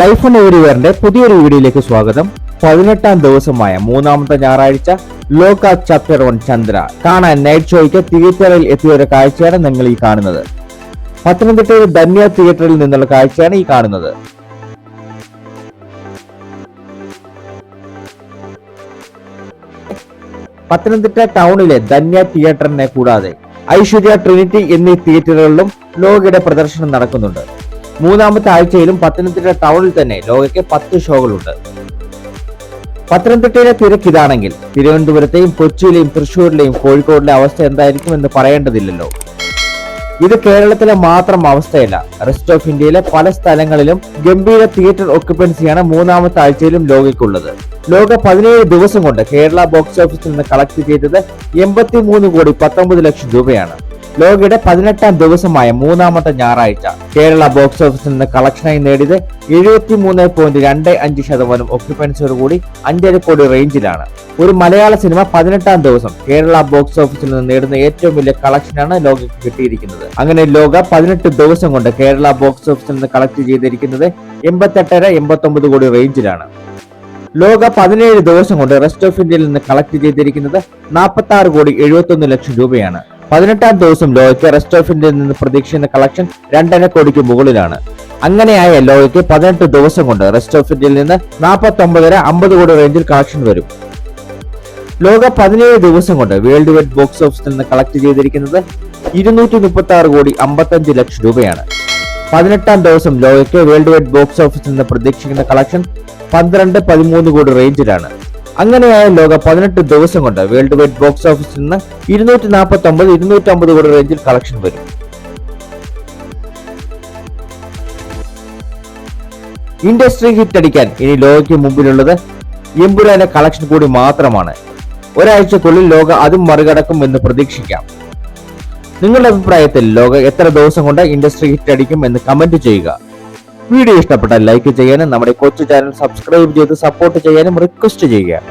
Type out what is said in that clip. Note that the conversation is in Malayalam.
ലൈഫ് ഓൺ എവരിവെയറിന്റെ പുതിയൊരു വീഡിയോയിലേക്ക് സ്വാഗതം. പതിനെട്ടാം ദിവസമായ മൂന്നാമത്തെ ഞായറാഴ്ച ലോക ചാപ്റ്റർ വൺ ചന്ദ്ര. കാണാൻ നൈറ്റ് ഷോയ്ക്ക് തിയേറ്ററിൽ എത്തിയ ഒരു കാഴ്ചയാണ് നിങ്ങൾ ഈ കാണുന്നത്. പത്തനംതിട്ടയിൽ ധന്യ തിയേറ്ററിൽ നിന്നുള്ള കാഴ്ചയാണ് ഈ കാണുന്നത്. പത്തനംതിട്ട ടൗണിലെ ധന്യ തിയേറ്ററിനെ കൂടാതെ ഐശ്വര്യ ട്രിനിറ്റി എന്നീ തിയേറ്ററുകളിലും ലോകയുടെ പ്രദർശനം നടക്കുന്നുണ്ട്. മൂന്നാമത്തെ ആഴ്ചയിലും പത്തനംതിട്ട ടൗണിൽ തന്നെ ലോകയ്ക്ക് പത്ത് ഷോകളുണ്ട്. പത്തനംതിട്ടയിലെ തിരക്ക് ഇതാണെങ്കിൽ തിരുവനന്തപുരത്തെയും കൊച്ചിയിലെയും തൃശ്ശൂരിലെയും കോഴിക്കോടിലെ അവസ്ഥ എന്തായിരിക്കും എന്ന് പറയേണ്ടതില്ലല്ലോ. ഇത് കേരളത്തിലെ മാത്രം അവസ്ഥയല്ല. റെസ്റ്റ് ഓഫ് ഇന്ത്യയിലെ പല സ്ഥലങ്ങളിലും ഗംഭീര തിയേറ്റർ ഒക്യുപ്പൻസിയാണ് മൂന്നാമത്തെ ആഴ്ചയിലും ലോകയ്ക്കുള്ളത്. ലോക പതിനേഴ് ദിവസം കൊണ്ട് കേരള ബോക്സ് ഓഫീസിൽ നിന്ന് കളക്ട് ചെയ്തത് എൺപത്തി മൂന്ന് കോടി പത്തൊമ്പത് ലക്ഷം രൂപയാണ്. ലോകയുടെ പതിനെട്ടാം ദിവസമായ മൂന്നാമത്തെ ഞായറാഴ്ച. കേരള ബോക്സ് ഓഫീസിൽ നിന്ന് കളക്ഷനായി നേടിയത് എഴുപത്തി മൂന്ന് പോയിന്റ് രണ്ട് അഞ്ച് ശതമാനം ഒക്യുപ്പൻസിയോട് കൂടി അഞ്ചര കോടി റേഞ്ചിലാണ് ഒരു മലയാള സിനിമ പതിനെട്ടാം ദിവസം കേരള ബോക്സ് ഓഫീസിൽ നിന്ന് നേടുന്ന ഏറ്റവും വലിയ കളക്ഷനാണ് ലോകയ്ക്ക് കിട്ടിയിരിക്കുന്നത്. അങ്ങനെ ലോക പതിനെട്ട് ദിവസം കൊണ്ട് കേരള ബോക്സ് ഓഫീസിൽ നിന്ന് കളക്ട് ചെയ്തിരിക്കുന്നത് എൺപത്തെട്ടര എൺപത്തി ഒമ്പത് കോടി റേഞ്ചിലാണ് ലോക പതിനേഴ് ദിവസം കൊണ്ട് റെസ്റ്റ് ഓഫ് ഇന്ത്യയിൽ നിന്ന് കളക്ട് ചെയ്തിരിക്കുന്നത് നാൽപ്പത്തി ആറ് കോടി എഴുപത്തി ലക്ഷം രൂപയാണ്. പതിനെട്ടാം ദിവസം ലോകയ്ക്ക് റെസ്റ്റ് ഓഫ് ഇന്ത്യയിൽ നിന്ന് പ്രതീക്ഷിക്കുന്ന കളക്ഷൻ രണ്ടര കോടിക്ക് മുകളിലാണ്. അങ്ങനെയായ ലോകയ്ക്ക് പതിനെട്ട് ദിവസം കൊണ്ട് റെസ്റ്റ് ഓഫ് ഇന്ത്യയിൽ നിന്ന് നാൽപ്പത്തി ഒമ്പതര അമ്പത് കോടി റേഞ്ചിൽ കളക്ഷൻ വരും. ലോക പതിനേഴ് ദിവസം കൊണ്ട് വേൾഡ് വൈഡ് ബോക്സ് ഓഫീസിൽ നിന്ന് കളക്ട് ചെയ്തിരിക്കുന്നത് ഇരുന്നൂറ്റി മുപ്പത്തി ആറ് കോടി അമ്പത്തഞ്ച് ലക്ഷം രൂപയാണ്. പതിനെട്ടാം ദിവസം ലോകയ്ക്ക് വേൾഡ് വൈഡ് ബോക്സ് ഓഫീസിൽ നിന്ന് പ്രതീക്ഷിക്കുന്ന കളക്ഷൻ പന്ത്രണ്ട് പതിമൂന്ന് കോടി റേഞ്ചിലാണ് അങ്ങനെയായ ലോക പതിനെട്ട് ദിവസം കൊണ്ട് വേൾഡ് വൈഡ് ബോക്സ് ഓഫീസിൽ നിന്ന് ഇരുന്നൂറ്റി നാൽപ്പത്തി ഒമ്പത് ഇരുന്നൂറ്റി അമ്പത് കോടി റേഞ്ചിൽ കളക്ഷൻ വരും ഇൻഡസ്ട്രി ഹിറ്റ് അടിക്കാൻ ഇനി ലോകയ്ക്ക് മുമ്പിലുള്ളത് എമ്പുരാന്റെ കളക്ഷൻ കൂടി മാത്രമാണ്. ഒരാഴ്ചക്കുള്ളിൽ ലോക അതും മറികടക്കും എന്ന് പ്രതീക്ഷിക്കാം. നിങ്ങളുടെ അഭിപ്രായത്തിൽ ലോക എത്ര ദിവസം കൊണ്ട് ഇൻഡസ്ട്രി ഹിറ്റ് അടിക്കും എന്ന് കമന്റ് ചെയ്യുക. വീഡിയോ ഇഷ്ടപ്പെട്ടാൽ ലൈക്ക് ചെയ്യാനും നമ്മുടെ കൊച്ചു ചാനൽ സബ്സ്ക്രൈബ് ചെയ്ത് സപ്പോർട്ട് ചെയ്യാനും റിക്വസ്റ്റ് ചെയ്യുക.